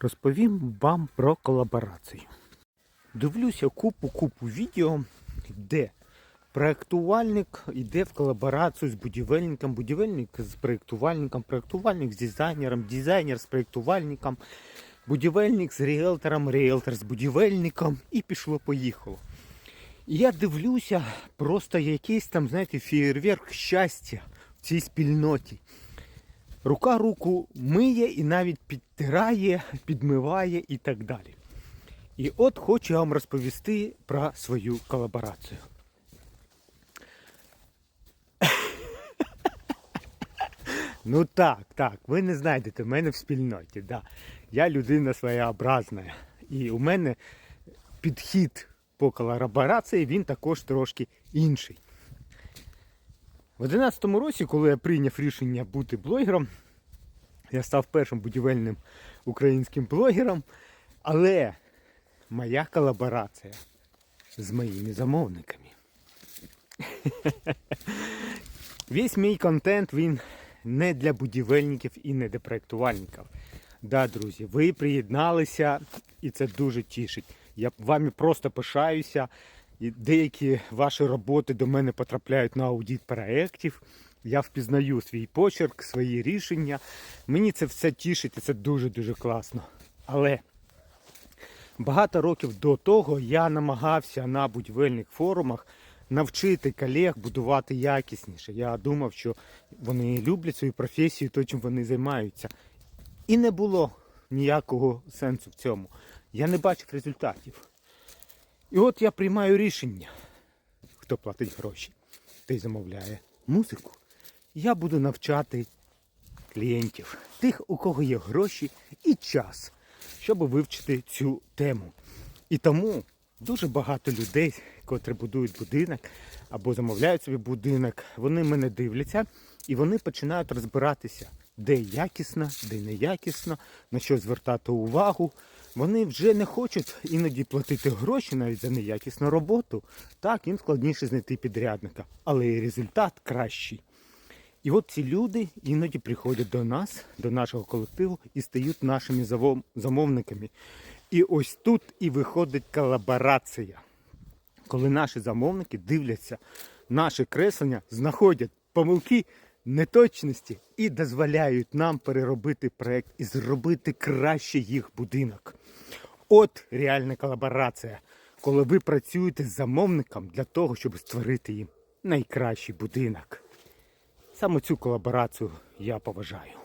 Розповім вам про колаборацію. Дивлюся купу-купу відео, де проєктувальник йде в колаборацію з будівельником, будівельник з проєктувальником, проєктувальник з дизайнером, дизайнер з проєктувальником, будівельник з ріелтором, ріелтор з будівельником і пішло-поїхало. Я дивлюся, просто якийсь там, знаєте, фєєрверк щастя в цій спільноті. Рука руку миє і навіть підтирає, підмиває і так далі. І от хочу вам розповісти про свою колаборацію. Ну так, так, ви не знайдете мене в спільноті. Да. Я людина своєобразна. І у мене підхід по колаборації він також трошки інший. В 2011 році, коли я прийняв рішення бути блогером, я став першим будівельним українським блогером, але моя колаборація з моїми замовниками. Весь мій контент він не для будівельників і не для проєктувальників. Да, друзі, ви приєдналися і це дуже тішить. Я вами просто пишаюся. Деякі ваші роботи до мене потрапляють на аудит проєктів. Я впізнаю свій почерк, свої рішення. Мені це все тішить і це дуже-дуже класно. Але багато років до того я намагався на будівельних форумах навчити колег будувати якісніше. Я думав, що вони люблять свою професію, то чим вони займаються. І не було ніякого сенсу в цьому. Я не бачив результатів. І от я приймаю рішення, хто платить гроші, той замовляє музику. Я буду навчати клієнтів, тих, у кого є гроші і час, щоб вивчити цю тему. І тому дуже багато людей, котрі будують будинок або замовляють собі будинок, вони мене дивляться і вони починають розбиратися, де якісно, де неякісно, на що звертати увагу. Вони вже не хочуть іноді платити гроші навіть за неякісну роботу. Так, їм складніше знайти підрядника, але і результат кращий. І от ці люди іноді приходять до нас, до нашого колективу і стають нашими замовниками. І ось тут і виходить колаборація. Коли наші замовники дивляться наше креслення, знаходять помилки, неточності і дозволяють нам переробити проект і зробити краще їх будинок. От реальна колаборація, коли ви працюєте з замовником для того, щоб створити їм найкращий будинок. Саме цю колаборацію я поважаю.